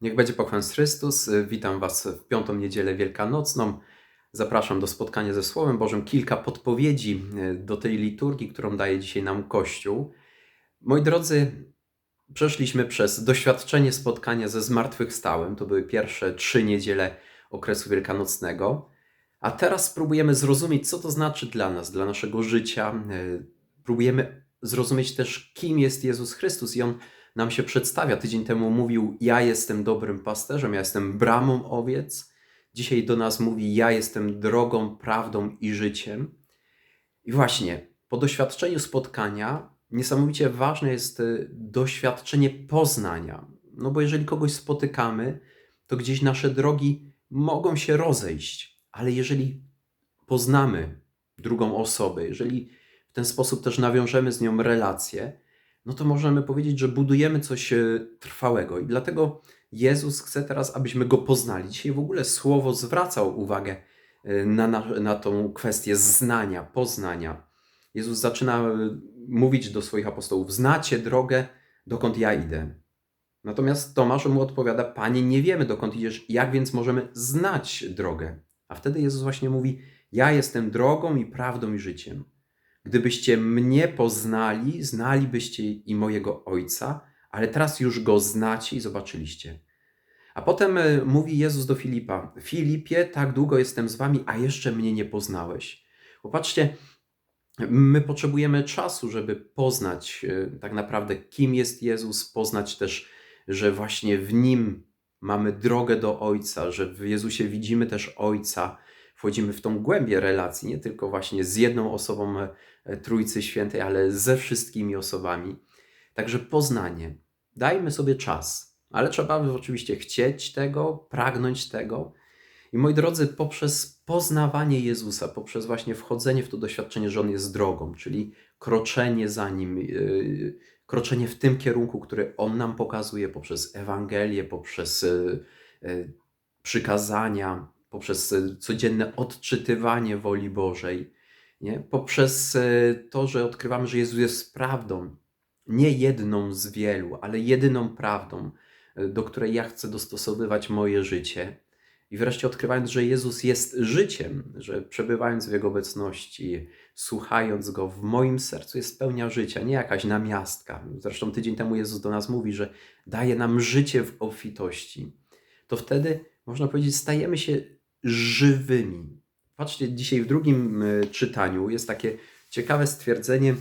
Niech będzie pochwalony Chrystus. Witam Was w piątą niedzielę wielkanocną. Zapraszam do spotkania ze Słowem Bożym. Kilka podpowiedzi e, do tej liturgii, którą daje dzisiaj nam Kościół. Moi drodzy, przeszliśmy przez doświadczenie spotkania ze zmartwychwstałym. To były pierwsze trzy niedziele okresu wielkanocnego. A teraz spróbujemy zrozumieć, co to znaczy dla nas, dla naszego życia. E, próbujemy zrozumieć też, kim jest Jezus Chrystus i On nam się przedstawia. Tydzień temu mówił: Ja jestem dobrym pasterzem, ja jestem bramą owiec. Dzisiaj do nas mówi: Ja jestem drogą, prawdą i życiem. I właśnie po doświadczeniu spotkania niesamowicie ważne jest y, doświadczenie poznania. No bo jeżeli kogoś spotykamy, to gdzieś nasze drogi mogą się rozejść, ale jeżeli poznamy drugą osobę, jeżeli w ten sposób też nawiążemy z nią relacje, no to możemy powiedzieć, że budujemy coś e, trwałego. I dlatego Jezus chce teraz, abyśmy go poznali. Dzisiaj w ogóle słowo zwracał uwagę e, na, na, na tą kwestię znania, poznania. Jezus zaczyna e, mówić do swoich apostołów: Znacie drogę, dokąd ja idę. Natomiast Tomasz mu odpowiada: Panie, nie wiemy dokąd idziesz, jak więc możemy znać drogę? A wtedy Jezus właśnie mówi: Ja jestem drogą i prawdą i życiem. Gdybyście mnie poznali, znalibyście i mojego Ojca, ale teraz już go znacie i zobaczyliście. A potem e, mówi Jezus do Filipa: Filipie, tak długo jestem z wami, a jeszcze mnie nie poznałeś. Popatrzcie, my potrzebujemy czasu, żeby poznać e, tak naprawdę, kim jest Jezus, poznać też, że właśnie w nim mamy drogę do Ojca, że w Jezusie widzimy też Ojca, wchodzimy w tą głębię relacji, nie tylko właśnie z jedną osobą e, Trójcy Świętej, ale ze wszystkimi osobami. Także poznanie. Dajmy sobie czas, ale trzeba oczywiście chcieć tego, pragnąć tego. I moi drodzy, poprzez poznawanie Jezusa, poprzez właśnie wchodzenie w to doświadczenie, że On jest drogą, czyli kroczenie za Nim, yy, kroczenie w tym kierunku, który On nam pokazuje, poprzez Ewangelię, poprzez przykazania, poprzez e, codzienne odczytywanie woli Bożej, nie? poprzez e, to, że odkrywamy, że Jezus jest prawdą, nie jedną z wielu, ale jedyną prawdą, e, do której ja chcę dostosowywać moje życie. I wreszcie odkrywając, że Jezus jest życiem, że przebywając w Jego obecności, słuchając Go, w moim sercu jest pełnia życia, nie jakaś namiastka. Zresztą tydzień temu Jezus do nas mówi, że daje nam życie w obfitości. To wtedy, można powiedzieć, stajemy się żywymi. Patrzcie, dzisiaj w drugim e, czytaniu jest takie ciekawe stwierdzenie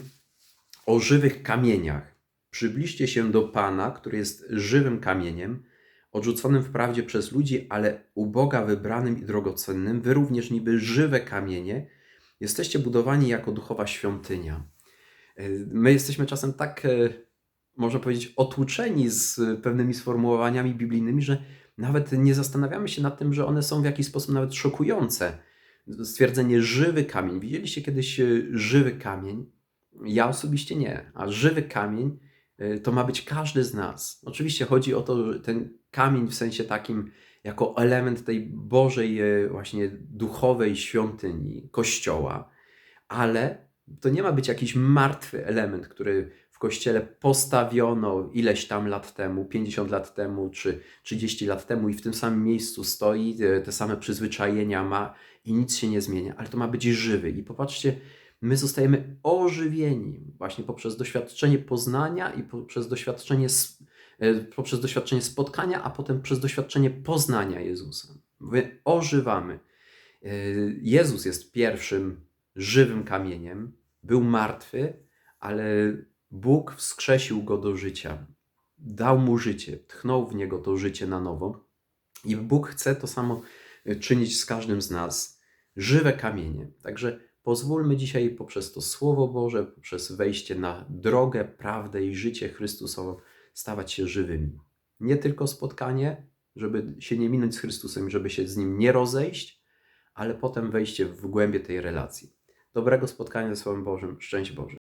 o żywych kamieniach. Przybliżcie się do Pana, który jest żywym kamieniem, odrzuconym wprawdzie przez ludzi, ale u Boga wybranym i drogocennym. Wy również niby żywe kamienie, jesteście budowani jako duchowa świątynia. E, my jesteśmy czasem tak, e, można powiedzieć, otłuczeni z pewnymi sformułowaniami biblijnymi, że nawet nie zastanawiamy się nad tym, że one są w jakiś sposób nawet szokujące. Stwierdzenie żywy kamień. Widzieliście kiedyś e, żywy kamień? Ja osobiście nie, a żywy kamień e, to ma być każdy z nas. Oczywiście chodzi o to, że ten kamień w sensie takim, jako element tej Bożej, e, właśnie duchowej świątyni, kościoła, ale to nie ma być jakiś martwy element, który kościele postawiono ileś tam lat temu, 50 lat temu czy 30 lat temu i w tym samym miejscu stoi, te same przyzwyczajenia ma i nic się nie zmienia, ale to ma być żywy. I popatrzcie, my zostajemy ożywieni właśnie poprzez doświadczenie poznania i poprzez doświadczenie, e, poprzez doświadczenie spotkania, a potem przez doświadczenie poznania Jezusa. My ożywamy. E, Jezus jest pierwszym żywym kamieniem, był martwy, ale Bóg wskrzesił go do życia, dał mu życie, tchnął w niego to życie na nowo. I Bóg chce to samo e, czynić z każdym z nas. Żywe kamienie. Także pozwólmy dzisiaj poprzez to Słowo Boże, poprzez wejście na drogę, prawdę i życie Chrystusową, stawać się żywymi. Nie tylko spotkanie, żeby się nie minąć z Chrystusem, żeby się z Nim nie rozejść, ale potem wejście w głębie tej relacji. Dobrego spotkania ze Słowem Bożym. Szczęść Boże.